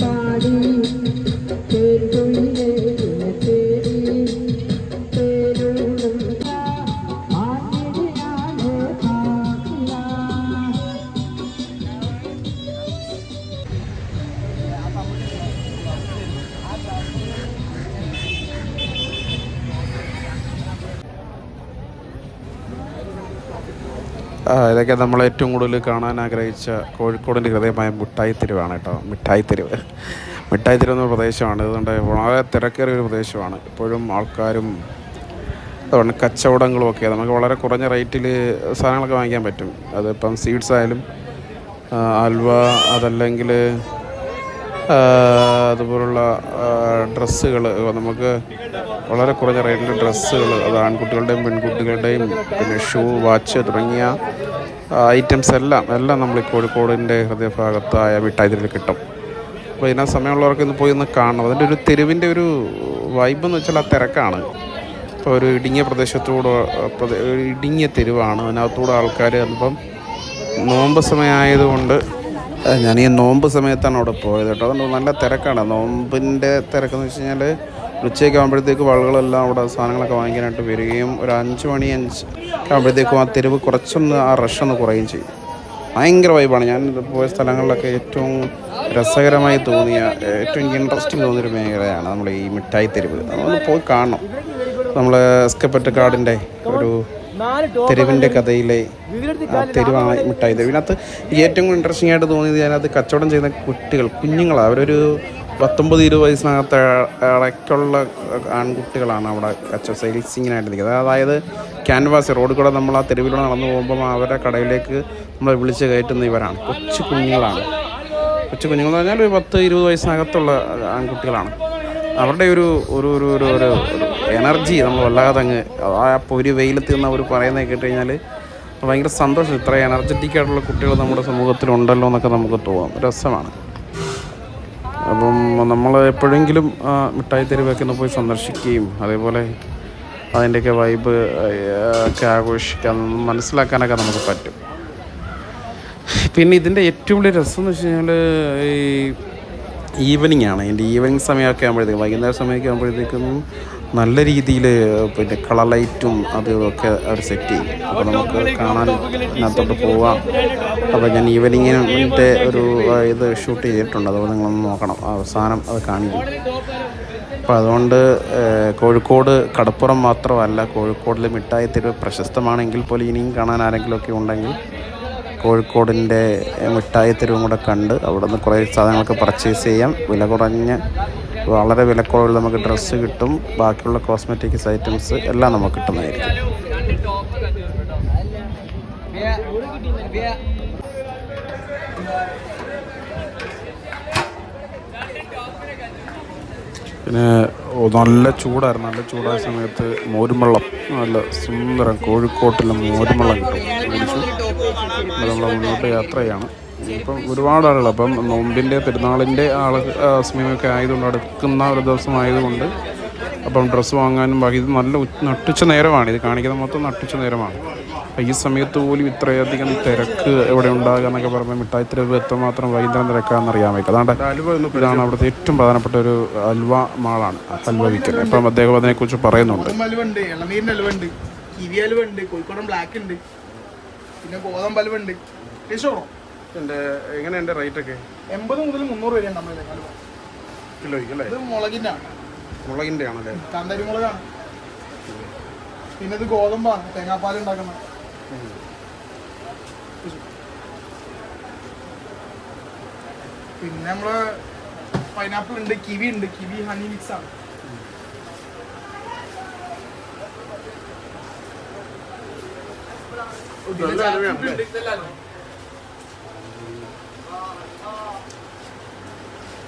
പാടി ഇതൊക്കെ നമ്മൾ ഏറ്റവും കൂടുതൽ കാണാൻ ആഗ്രഹിച്ച കോഴിക്കോടിന്റെ ഹൃദയമായ മിഠായി തെരുവാണ് കേട്ടോ. മിഠായി തെരുവ്. മിഠായി തെരുവ് എന്ന പ്രദേശമാണ്. അതുകൊണ്ട് വളരെ തിരക്കേറിയ ഒരു പ്രദേശമാണ്. ഇപ്പോഴും ആൾക്കാരും അതുകൊണ്ട് കച്ചവടങ്ങളും ഒക്കെ നമുക്ക് വളരെ കുറഞ്ഞ റേറ്റിൽ സാധനങ്ങളൊക്കെ വാങ്ങിക്കാൻ പറ്റും. അതിപ്പം സീഡ്സ് ആയാലും അൽവ അതല്ലെങ്കിൽ അതുപോലുള്ള ഡ്രസ്സുകൾ നമുക്ക് വളരെ കുറഞ്ഞ റേറ്റിൽ ഡ്രസ്സുകൾ അത് ആൺകുട്ടികളുടെയും പെൺകുട്ടികളുടെയും പിന്നെ ഷൂ വാച്ച് തുടങ്ങിയ ഐറ്റംസ് എല്ലാം എല്ലാം നമ്മൾ ഈ കോഴിക്കോടിന്റെ ഹൃദയഭാഗത്തായ മിഠായിതിൽ കിട്ടും. അപ്പോൾ ഇതിനാ സമയമുള്ളവർക്ക് ഇന്ന് പോയി ഒന്ന് കാണണം. അതിന്റെ ഒരു തെരുവിന്റെ ഒരു വൈബ് എന്ന് വെച്ചാൽ ആ തിരക്കാണ്. ഇപ്പോൾ ഒരു ഇടുങ്ങിയ പ്രദേശത്തൂടെ ഇടുങ്ങിയ തെരുവാണ്. അതിനകത്തൂടെ ആൾക്കാർ ഇപ്പം നോമ്പ് സമയമായതുകൊണ്ട് ഞാൻ ഈ നോമ്പ് സമയത്താണ് അവിടെ പോയത് കേട്ടോ. അതുകൊണ്ട് നല്ല തിരക്കാണ്. നോമ്പിന്റെ തിരക്കെന്ന് വെച്ച് കഴിഞ്ഞാൽ ഉച്ചയൊക്കെ ആകുമ്പോഴത്തേക്ക് വളകളെല്ലാം അവിടെ സാധനങ്ങളൊക്കെ വാങ്ങിക്കാനായിട്ട് വരികയും ഒരു അഞ്ച് മണി അഞ്ച് ആകുമ്പോഴത്തേക്കും ആ തെരുവ് കുറച്ചൊന്ന് ആ റഷ് ഒന്ന് കുറയുകയും ചെയ്യും. ഭയങ്കര വൈബാണ് ഞാൻ പോയ സ്ഥലങ്ങളിലൊക്കെ ഏറ്റവും രസകരമായി തോന്നിയ ഏറ്റവും എനിക്ക് ഇൻട്രസ്റ്റിംഗ് തോന്നിയൊരു മേഖലയാണ് നമ്മൾ ഈ മിഠായി തെരുവ്. നമ്മൾ പോയി കാണണം. നമ്മൾ എസ്കപ്പെട്ട് കാടിന്റെ ഒരു തെരുവിന്റെ കഥയിലെ ആ തെരുവാണ് മിഠായി തെരുവ്. ഇതിനകത്ത് ഏറ്റവും കൂടുതൽ ഇൻട്രസ്റ്റിംഗ് ആയിട്ട് തോന്നിയത് ഞാനത് കച്ചവടം ചെയ്യുന്ന കുട്ടികൾ കുഞ്ഞുങ്ങളാണ് അവരൊരു പത്തൊമ്പത് ഇരുപത് വയസ്സിനകത്ത് ഇടയ്ക്കുള്ള ആൺകുട്ടികളാണ് അവിടെ കച്ച സെയിൽസിങ്ങിനായിട്ട് നിൽക്കുന്നത്. അതായത് ക്യാൻവാസ് റോഡിൽ കൂടെ നമ്മൾ ആ തെരുവിലൂടെ നടന്നു പോകുമ്പോൾ അവരുടെ കടയിലേക്ക് നമ്മൾ വിളിച്ച് കയറ്റുന്ന ഇവരാണ്. കൊച്ചു കുഞ്ഞുങ്ങളാണ്. കൊച്ചു കുഞ്ഞുങ്ങൾ എന്ന് പറഞ്ഞാൽ ഒരു പത്ത് ഇരുപത് വയസ്സിനകത്തുള്ള ആൺകുട്ടികളാണ്. അവരുടെ ഒരു ഒരു ഒരു ഒരു ഒരു എനർജി നമ്മൾ വല്ലാതെ അങ്ങ് ആ പൊരി വെയിലത്ത് നിന്ന് അവർ പറയുന്നത് കേട്ട് കഴിഞ്ഞാൽ ഭയങ്കര സന്തോഷം. ഇത്ര എനർജറ്റിക് ആയിട്ടുള്ള കുട്ടികൾ നമ്മുടെ സമൂഹത്തിലുണ്ടല്ലോ എന്നൊക്കെ നമുക്ക് തോന്നും. രസമാണ്. അപ്പം നമ്മൾ എപ്പോഴെങ്കിലും മിഠായി തെരുവൊക്കെ ഒന്ന് പോയി സന്ദർശിക്കുകയും അതേപോലെ അതിന്റെയൊക്കെ വൈബ് ഒക്കെ ആഘോഷിക്കാൻ മനസ്സിലാക്കാനൊക്കെ നമുക്ക് പറ്റും. പിന്നെ ഇതിന്റെ ഏറ്റവും വലിയ രസം എന്ന് വെച്ച് കഴിഞ്ഞാൽ ഈ ഈവനിങ് ആണ്. എന്റെ ഈവനിങ് സമയമൊക്കെ ആകുമ്പോഴത്തേക്കും വൈകുന്നേരം സമയമൊക്കെ ആകുമ്പോഴത്തേക്കും നല്ല രീതിയിൽ പിന്നെ കളർ ലൈറ്റും അത് ഒക്കെ അവർ സെറ്റ് ചെയ്യും. അപ്പോൾ നമുക്ക് കാണാൻ അതിനകത്തോട്ട് പോവാം. അപ്പോൾ ഞാൻ ഈവനിങ്ങിന്റെ ഒരു ഇത് ഷൂട്ട് ചെയ്തിട്ടുണ്ട്. അതുപോലെ നിങ്ങളൊന്ന് നോക്കണം. അവസാനം അത് കാണിക്കും. അപ്പോൾ അതുകൊണ്ട് കോഴിക്കോട് കടപ്പുറം മാത്രമല്ല കോഴിക്കോടിലെ മിഠായി തെരുവ് പ്രശസ്തമാണെങ്കിൽ പോലും ഇനിയും കാണാൻ ആരെങ്കിലുമൊക്കെ ഉണ്ടെങ്കിൽ കോഴിക്കോടിന്റെ മിഠായി തെരുവും കൂടെ കണ്ട് അവിടെ നിന്ന് കുറേ സാധനങ്ങളൊക്കെ പർച്ചേസ് ചെയ്യാം. വില കുറഞ്ഞ വളരെ വിലക്കുറവിൽ നമുക്ക് ഡ്രസ്സ് കിട്ടും. ബാക്കിയുള്ള കോസ്മെറ്റിക്സ് ഐറ്റംസ് എല്ലാം നമുക്ക് കിട്ടുന്നതായിരിക്കും. പിന്നെ നല്ല ചൂടായിരുന്നു. നല്ല ചൂടായ സമയത്ത് മോരും വെള്ളം നല്ല സുന്ദരം കോഴിക്കോട്ടിലെ മോരും വെള്ളം കിട്ടും കുടിച്ചു നമ്മൾ മുന്നോട്ട് യാത്ര ചെയ്യാണ് ഇപ്പം ഒരുപാട് ആളുകൾ അപ്പം നോമ്പിന്റെ പെരുന്നാളിന്റെ ആൾ സമയമൊക്കെ ആയതുകൊണ്ട് അടുക്കുന്ന ഒരു ദിവസമായതുകൊണ്ട് അപ്പം ഡ്രസ്സ് വാങ്ങാനും ബാക്കി ഇത് നല്ല നട്ടിച്ച നേരമാണ്. ഇത് കാണിക്കുന്ന മൊത്തം നട്ടുച്ച നേരമാണ്. അപ്പം ഈ സമയത്ത് പോലും ഇത്രയധികം തിരക്ക് എവിടെ ഉണ്ടാകുക എന്നൊക്കെ പറയുമ്പോൾ മിഠായി തെരുവ് എത്രമാത്രം വൈകുന്നേരം തിരക്കാന്ന് അറിയാൻ പറ്റും അതാണ്ട് അലുവ എന്ന് ഇതാണ് അവിടുത്തെ ഏറ്റവും പ്രധാനപ്പെട്ട ഒരു അൽവ മാളാണ്. ഹൽവ വിൽക്കുന്നത് അപ്പം അദ്ദേഹം അതിനെക്കുറിച്ച് പറയുന്നുണ്ട്. കോഴിക്കോടൻ ബ്ലാക്ക് ഉണ്ട് പിന്നെ ഗോതമ്പ് അലുവണ്ട്. ടേസ്റ്റ് എന്റെ എങ്ങനെയുണ്ട് റേറ്റ് ഒക്കെ? എൺപത് മുതൽ മുന്നൂറ് വരെ ഉണ്ട് നമ്മുടെ അലുവ കിലോയ്ക്ക് അല്ലേ? ഇത് മുളകിന്റെ ആണ്. മുളകിന്റെ ആണല്ലേ കാന്താരി മുളകാണ്. പിന്നെ ഇത് ഗോതമ്പാണ് തേങ്ങാപ്പാൽ ഉണ്ടാക്കുന്ന. പിന്നെ നമ്മൾ പൈനാപ്പിൾ ഉണ്ട് കിവി ഉണ്ട്. കിവി ഹണി മിക്സ് ആണ്. ഇതെല്ലാം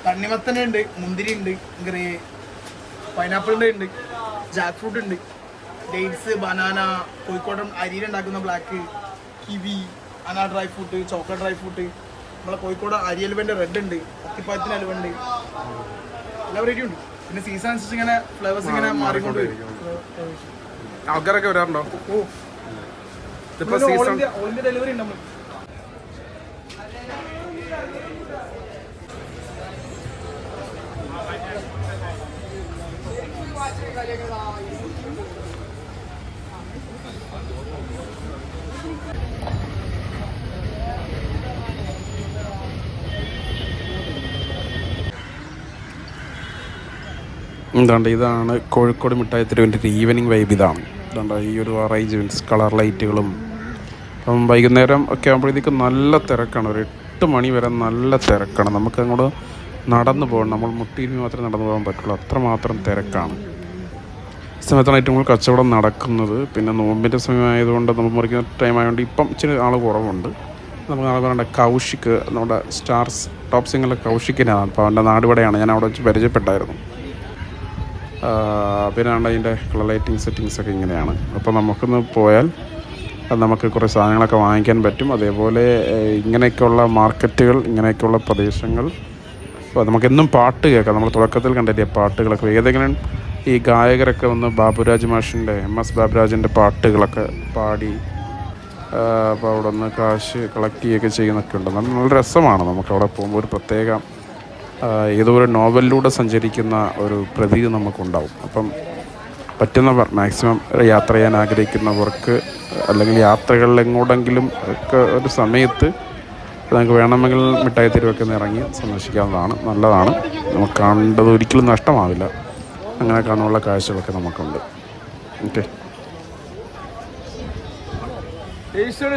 തണ്ണിമത്തന ഉണ്ട് മുന്തിരി ഉണ്ട് പൈനാപ്പിളിന്റെ ഉണ്ട് ജാക്ക് ഫ്രൂട്ട് ഉണ്ട്. ഡേറ്റ്സ് ബനാന കോഴിക്കോട് അരിയിൽ ഉണ്ടാക്കുന്ന ബ്ലാക്ക് കിവി അനാ dry fruit chocolate dry fruit നമ്മളെ കോഴിക്കോട് അരി അലുവന്റെ റെഡ് ഉണ്ട് അത്തിപ്പാത്തിന് അലുവുണ്ട് എല്ലാ വെറൈറ്റി ഉണ്ട്. പിന്നെ സീസൺ അനുസരിച്ച് ഇങ്ങനെ ഫ്ലേവേഴ്സ് ഇങ്ങനെ മാറിക്കൊണ്ട് വരും ആൾക്കാരൊക്കെ വരാറുണ്ടോ? ഓ. ഇതിപ്പോൾ സീസൺ ഡെലിവറി ഉണ്ട് നമ്മൾ എന്താണ്ട് ഇതാണ് കോഴിക്കോട് മിഠായി തെരുവിന്റെ ഒരു ഈവനിങ് വൈബ് ഇതാണ്. എന്താണ്ട് ഈ ഒരു അറേഞ്ച്മെന്റ്സ് കളർ ലൈറ്റുകളും അപ്പം വൈകുന്നേരം ഒക്കെ ആകുമ്പോഴത്തേക്കും നല്ല തിരക്കാണ്. ഒരു എട്ട് മണി വരെ നല്ല തിരക്കാണ്. നമുക്ക് അങ്ങോട്ട് നടന്നു പോകണം. നമ്മൾ മുട്ടിയിൽ മാത്രമേ നടന്നു പോകാൻ പറ്റുള്ളൂ. അത്രമാത്രം തിരക്കാണ്. ഈ സമയത്താണ് ഏറ്റവും കൂടുതൽ കച്ചവടം നടക്കുന്നത്. പിന്നെ നോമ്പിന്റെ സമയമായതുകൊണ്ട് നമ്മൾ മുറിക്കുന്ന ടൈം ആയതുകൊണ്ട് ഇപ്പം ഇച്ചിരി ആൾ കുറവുണ്ട്. നമുക്ക് നാളെ പറയേണ്ട കൗശിക്ക് നമ്മുടെ സ്റ്റാർസ് ടോപ്പ് സിംഗറിലെ കൗശിക്കിനാണ് അപ്പോൾ അവന്റെ നാടുപടെയാണ് ഞാൻ അവിടെ വെച്ച് പരിചയപ്പെട്ടായിരുന്നു. പിന്നെ അതിന്റെ കളർ ലൈറ്റിംഗ് സെറ്റിങ്സൊക്കെ ഇങ്ങനെയാണ്. അപ്പോൾ നമുക്കൊന്ന് പോയാൽ നമുക്ക് കുറേ സാധനങ്ങളൊക്കെ വാങ്ങിക്കാൻ പറ്റും. അതേപോലെ ഇങ്ങനെയൊക്കെയുള്ള മാർക്കറ്റുകൾ ഇങ്ങനെയൊക്കെയുള്ള പ്രദേശങ്ങൾ അപ്പോൾ നമുക്കെന്നും പാട്ട് കേൾക്കാം. നമ്മൾ തുടക്കത്തിൽ കണ്ടില്ലേ പാട്ടുകളൊക്കെ. ഏതെങ്കിലും ഈ ഗായകരൊക്കെ വന്ന് ബാബുരാജ് മാഷിന്റെ എം എസ് ബാബുരാജിന്റെ പാട്ടുകളൊക്കെ പാടി അപ്പോൾ അവിടെ നിന്ന് കാശ് കളക്ട് ചെയ്യുകയൊക്കെ ചെയ്യുന്നൊക്കെ ഉണ്ട്. നല്ല രസമാണ് നമുക്ക് അവിടെ പോകുമ്പോൾ. ഒരു പ്രത്യേക ഏതോ ഒരു നോവലിലൂടെ സഞ്ചരിക്കുന്ന ഒരു പ്രതീതി നമുക്കുണ്ടാവും. അപ്പം പറ്റുന്നവർ മാക്സിമം യാത്ര ചെയ്യാൻ ആഗ്രഹിക്കുന്നവർക്ക് അല്ലെങ്കിൽ യാത്രകളിൽ എങ്ങോട്ടെങ്കിലും ഒക്കെ ഒരു സമയത്ത് നമുക്ക് വേണമെങ്കിൽ മിഠായി തെരുവൊക്കെ ഒന്ന് ഇറങ്ങി സന്ദർശിക്കാവുന്നതാണ് നല്ലതാണ്. നമുക്ക് കണ്ടത് ഒരിക്കലും നഷ്ടമാവില്ല. അങ്ങനെ കാണാനുള്ള കാഴ്ചകളൊക്കെ നമുക്കുണ്ട്. ഓക്കെ. ഈശ്വര.